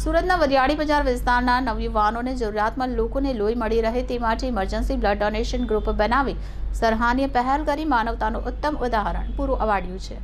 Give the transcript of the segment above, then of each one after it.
સુરતના વરિયાળી બજાર વિસ્તારના નવયુવાનોને જરૂરિયાતમંદ લોકોને લોહી મળી રહે તે માટે ઇમરજન્સી બ્લડ ડોનેશન ગ્રુપ બનાવી સરહાનીય પહેલ કરી માનવતાનું ઉત્તમ ઉદાહરણ. પૂરું પાડ્યું છે.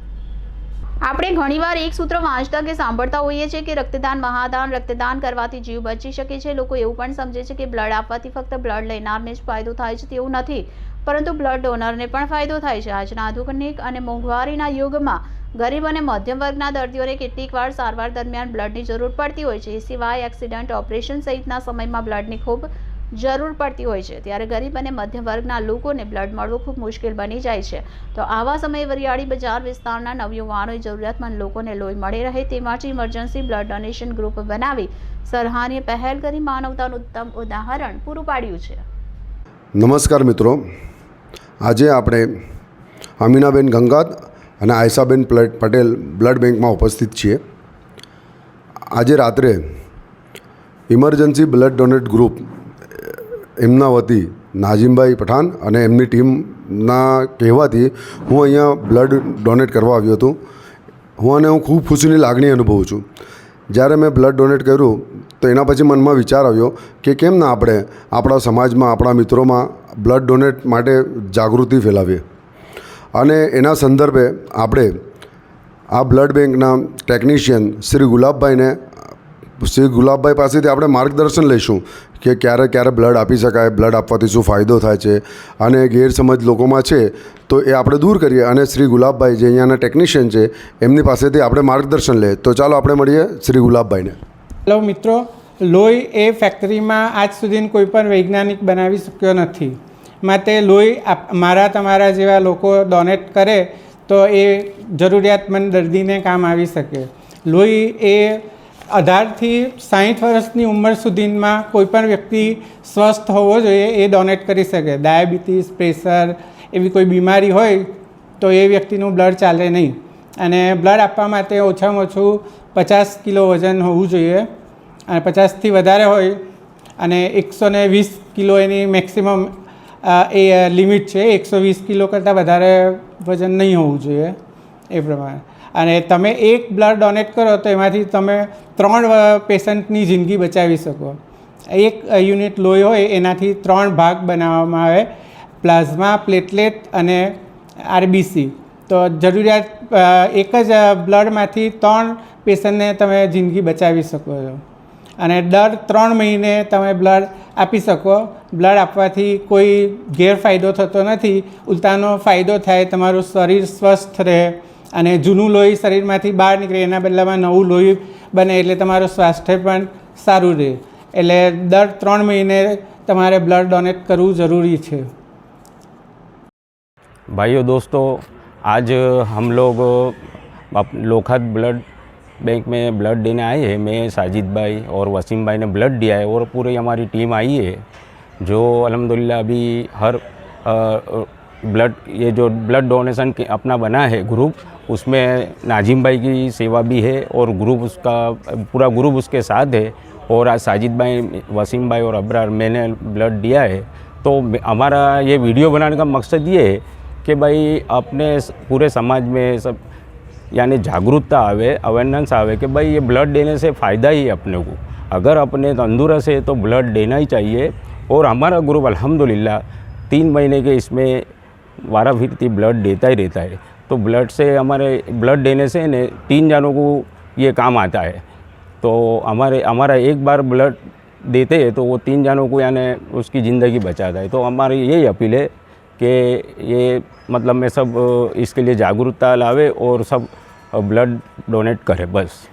આપણે ઘણીવાર એક સૂત્ર વાંચતા કે સાંભળતા હોઈએ છીએ કે રક્તદાન મહાદાન, રક્તદાન કરવાથી જીવ બચી શકે છે. લોકો એવું પણ સમજે છે કે બ્લડ આપવાથી ફક્ત બ્લડ લેનારને જ ફાયદો થાય છે તેવું નથી. પરંતુ બ્લડ ડોનરને પણ ફાયદો થાય છે. આજના આધુનિક અને મોંઘવારીના યુગમાં ગરીબ અને મધ્યમ વર્ગના દર્દીઓને કેટલીકવાર સારવાર દરમિયાન બ્લડની જરૂર પડતી હોય છે. એ સિવાય એક્સિડન્ટ ઓપરેશન સહિતના સમયમાં બ્લડની ખૂબ જરૂર પડતી હોય છે. ત્યારે ગરીબ અને મધ્યમ વર્ગના લોકોને બ્લડ મળવું ખૂબ મુશ્કેલ બની જાય છે. તો આવા સમયે વરિયાળી બજાર વિસ્તારના નવયુવાનોએ જરૂરિયાતમંદ લોકોને લોહી મળી રહે તે માટે ઇમરજન્સી બ્લડ ડોનેશન ગ્રુપ બનાવી સરહાની પહેલ કરી માનવતાનું ઉત્તમ ઉદાહરણ પૂરું પાડ્યું છે. નમસ્કાર મિત્રો. આજે આપણે અમીનાબેન ગંગાત અને આયસાબેન પ્લ- પટેલ બ્લડ બેંકમાં ઉપસ્થિત છીએ. આજે રાત્રે ઇમરજન્સી બ્લડ ડોનેટ ગ્રુપ, એમના વતી નાઝીમભાઈ પઠાણ અને એમની ટીમના કહેવાથી હું અહીંયા બ્લડ ડોનેટ કરવા આવ્યો હતો. હું અને હું ખૂબ ખુશીની લાગણી અનુભવું છું. જ્યારે મેં બ્લડ ડોનેટ કર્યું તો એના પછી મનમાં વિચાર આવ્યો કે કેમ ના આપણે આપણા સમાજમાં, આપણા મિત્રોમાં બ્લડ ડોનેટ માટે જાગૃતિ ફેલાવીએ. અને એના સંદર્ભે આપણે આ બ્લડ બેંકના ટેકનિશિયન શ્રી ગુલાબભાઈને, શ્રી ગુલાબભાઈ પાસેથી આપણે માર્ગદર્શન લઈશું કે ક્યારે ક્યારે બ્લડ આપી શકાય બ્લડ આપવાથી શું ફાયદો થાય છે અને ગેરસમજ લોકોમાં છે તો એ આપણે દૂર કરીએ. અને શ્રી ગુલાબભાઈ જે અહીંયાના ટેકનિશિયન છે, એમની પાસેથી આપણે માર્ગદર્શન લઈએ. તો ચાલો આપણે મળીએ શ્રી ગુલાબભાઈને. હેલો મિત્રો, લોહી એ ફેક્ટરીમાં આજ સુધી કોઈ પણ વૈજ્ઞાનિક બનાવી શક્યો નથી. માટે લોહી મારા તમારા જેવા લોકો ડોનેટ કરે તો એ જરૂરિયાતમંદ દર્દીને કામ આવી શકે. લોહી એ અઢારથી સાહીઠ વર્ષની ઉંમર સુધીમાં કોઈ પણ વ્યક્તિ સ્વસ્થ હોવો જોઈએ એ ડોનેટ કરી શકે. ડાયાબિટીસ, પ્રેશર, એવી કોઈ બીમારી હોય તો એ વ્યક્તિનું બ્લડ ચાલે નહીં. અને બ્લડ આપવા માટે ઓછામાં ઓછું પચાસ કિલો વજન હોવું જોઈએ. અને પચાસથી વધારે હોય અને એકસો ને વીસ કિલો એની મેક્સિમમ એ લિમિટ છે. એકસો વીસ કિલો કરતાં વધારે વજન નહીં હોવું જોઈએ એ પ્રમાણે. અને તમે એક બ્લડ ડોનેટ કરો તો એમાંથી તમે ત્રણ પેશન્ટની જિંદગી બચાવી શકો. એક યુનિટ લોહી હોય એનાથી ત્રણ ભાગ બનાવવામાં આવે. પ્લાઝમા પ્લેટલેટ અને આરબીસી તો જરૂરિયાત એક જ બ્લડમાંથી ત્રણ પેશન્ટને તમે જિંદગી બચાવી શકો છો. અને દર ત્રણ મહિને તમે બ્લડ આપી શકો. બ્લડ આપવાથી કોઈ ગેરફાયદો થતો નથી. ઉલટાનો ફાયદો થાય, તમારું શરીર સ્વસ્થ રહે અને જૂનું લોહી શરીરમાંથી બહાર નીકળે, એના બદલામાં નવું લોહી બને એટલે તમારું સ્વાસ્થ્ય પણ સારું રહે. એટલે દર ત્રણ મહિને તમારે બ્લડ ડોનેટ કરવું જરૂરી છે. ભાઈઓ, દોસ્તો आज हम लोग लोखद ब्लड बैंक में ब्लड देने आए हैं। मैं, साजिद भाई और वसीम भाई ने ब्लड दिया है और पूरी हमारी टीम आई है, जो अलहमदिल्ला अभी हर ब्लड, ये जो ब्लड डोनेशन अपना बना है ग्रुप, उसमें नाजिम भाई की सेवा भी है और ग्रुप उसका, पूरा ग्रुप उसके साथ है। और आज साजिद भाई, वसीम भाई और अबरार, मैंने ब्लड दिया है। तो हमारा ये वीडियो बनाने का मकसद ये है कि भाई अपने पूरे समाज में सब यानी जागरूकता आवे अवेयरनेस आवे कि भाई ये ब्लड देने से फ़ायदा ही है अपने को अगर अपने तंदुरुस्त है तो ब्लड देना ही चाहिए और हमारा ग्रुप अल्हम्दुलिल्लाह तीन महीने के इसमें वारा फिरती ब्लड देता ही रहता है तो ब्लड से हमारे ब्लड देने से ने तीन जानों को ये काम आता है तो हमारे हमारा एक बार ब्लड देते हैं तो वो तीन जानों को यानी उसकी ज़िंदगी बचाता है तो हमारी यही अपील है कि ये मतलब मैं सब अ, इसके लिए जागरूकता लावे और सब ब्लड डोनेट करे बस